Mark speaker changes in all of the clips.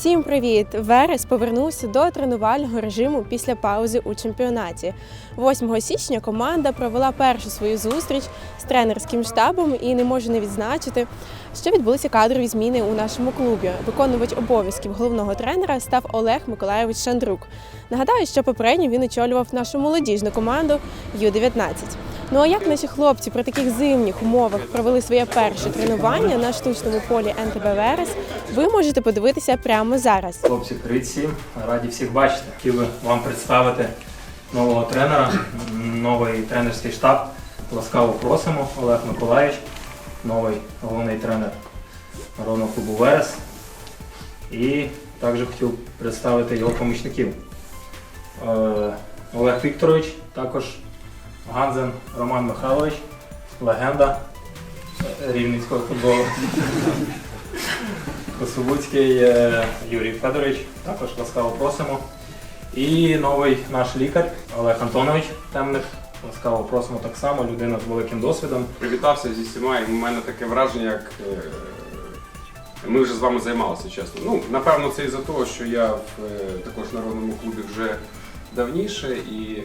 Speaker 1: Всім привіт! Верес повернувся до тренувального режиму після паузи у чемпіонаті. 8 січня команда провела першу свою зустріч з тренерським штабом і не можу не відзначити, що відбулися кадрові зміни у нашому клубі. Виконувач обов'язків головного тренера став Олег Миколайович Шандрук. Нагадаю, що попередньо він очолював нашу молодіжну команду Ю-19. Ну а як наші хлопці при таких зимніх умовах провели своє перше тренування на штучному полі НТБ Верес, ви можете подивитися прямо зараз.
Speaker 2: Хлопці, всім. Раді всіх бачити. Хотів би вам представити нового тренера, новий тренерський штаб. Ласкаво просимо Олег Миколаївич, новий головний тренер народного клубу Верес. І також хотів представити його помічників. Е, Олег Вікторович, також Ганзен Роман Михайлович, легенда рівненського футболу. Косовуцький е, Юрій Федорович, також ласкаво просимо. І новий наш лікар Олег Антонович Темник. Ласкаво просимо так само, людина з великим досвідом.
Speaker 3: Привітався зі всіма, і в мене таке враження, як е, ми вже з вами займалися, чесно. Ну, напевно, це із-за того, що я в е, також народному клубі вже давніше і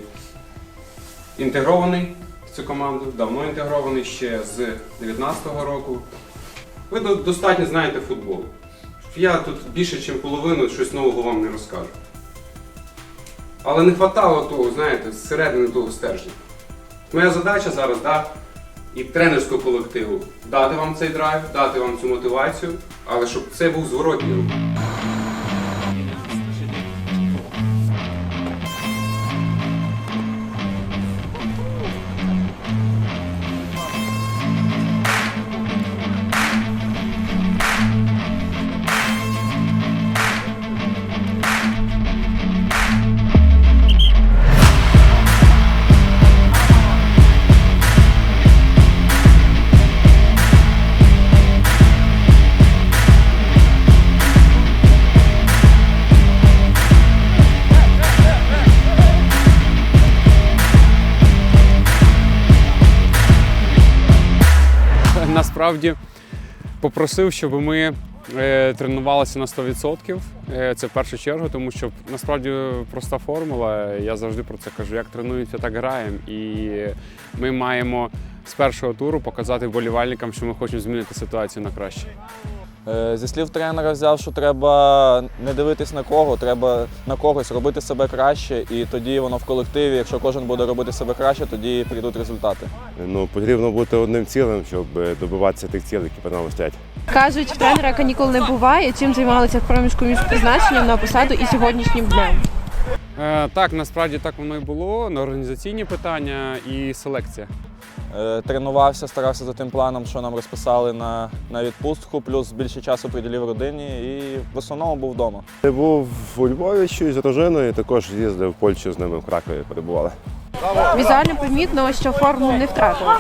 Speaker 3: інтегрований в цю команду, давно інтегрований ще з 19-го року. Ви достатньо знаєте футбол. Я тут більше, ніж половину щось нового вам не розкажу. Але не вистачало того, знаєте, зсередини того стержня. Моя задача зараз, да, і тренерського колективу дати вам цей драйв, дати вам цю мотивацію, але щоб це був зворотній рух.
Speaker 4: Насправді попросив, щоб ми е, тренувалися на 100%. Е, Це в першу чергу, тому що насправді проста формула. Я завжди про це кажу. Як тренуємося, так граємо. І ми маємо з першого туру показати вболівальникам, що ми хочемо змінити ситуацію на краще.
Speaker 5: Е, Зі слів тренера взяв, що треба не дивитись на кого, треба на когось робити себе краще, і тоді воно в колективі, якщо кожен буде робити себе краще, тоді прийдуть результати.
Speaker 6: Ну, потрібно бути одним цілим, щоб е, добиватися тих цілей, які перед нами стоять.
Speaker 1: Кажуть, в тренера канікул не буває. Чим займалися в проміжку між призначенням на посаду і сьогоднішнім днем?
Speaker 4: Е, Так, насправді так воно і було. На організаційні питання і селекція.
Speaker 5: Е, Тренувався, старався за тим планом, що нам розписали на, на відпустку, плюс більше часу приділив родині і в основному був вдома.
Speaker 6: Я був у Львові ще з дружиною, також їздив в Польщу з ними в Кракові перебували.
Speaker 1: Візуально помітно, що форму не втратили.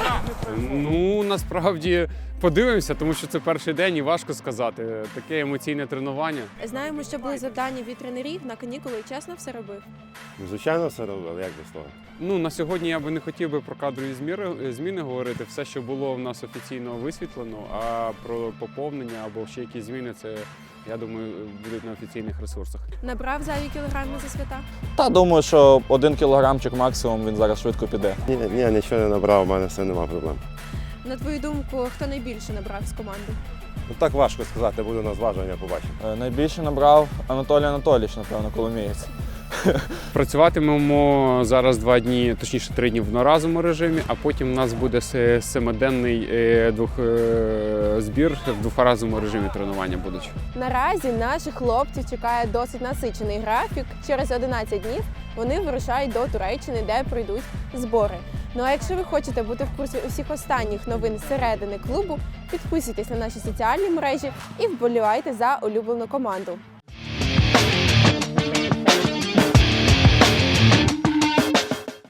Speaker 4: Ну насправді подивимося, тому що це перший день і важко сказати. Таке емоційне тренування.
Speaker 1: Знаємо, що були завдання від тренерів на канікули. Чесно, все робив.
Speaker 6: Звичайно, все робили, як без того.
Speaker 4: Ну на сьогодні я би не хотів би про кадрові зміри зміни говорити. Все, що було в нас офіційно висвітлено, а про поповнення або ще якісь зміни, це я думаю, будуть на офіційних ресурсах.
Speaker 1: Набрав зайві кілограми за свята.
Speaker 5: Та думаю, що один кілограмчик максимум він зараз швидко піде.
Speaker 6: Ні, ні, нічого не набрав, у мене все немає проблем.
Speaker 1: На твою думку, хто найбільше набрав з команди?
Speaker 6: Ну так важко сказати, буду на зваження, побачимо.
Speaker 5: Е, Найбільше набрав Анатолій Анатолійович, напевно, коломієць.
Speaker 4: Працюватимемо зараз два дні, точніше три дні в одноразовому режимі, а потім у нас буде семиденний е, двох, е, збір в двохразовому режимі тренування будуть.
Speaker 1: Наразі наших хлопців чекає досить насичений графік. Через 11 днів вони вирушають до Туреччини, де пройдуть збори. Ну а якщо ви хочете бути в курсі усіх останніх новин зсередини клубу, підписуйтесь на наші соціальні мережі і вболівайте за улюблену команду.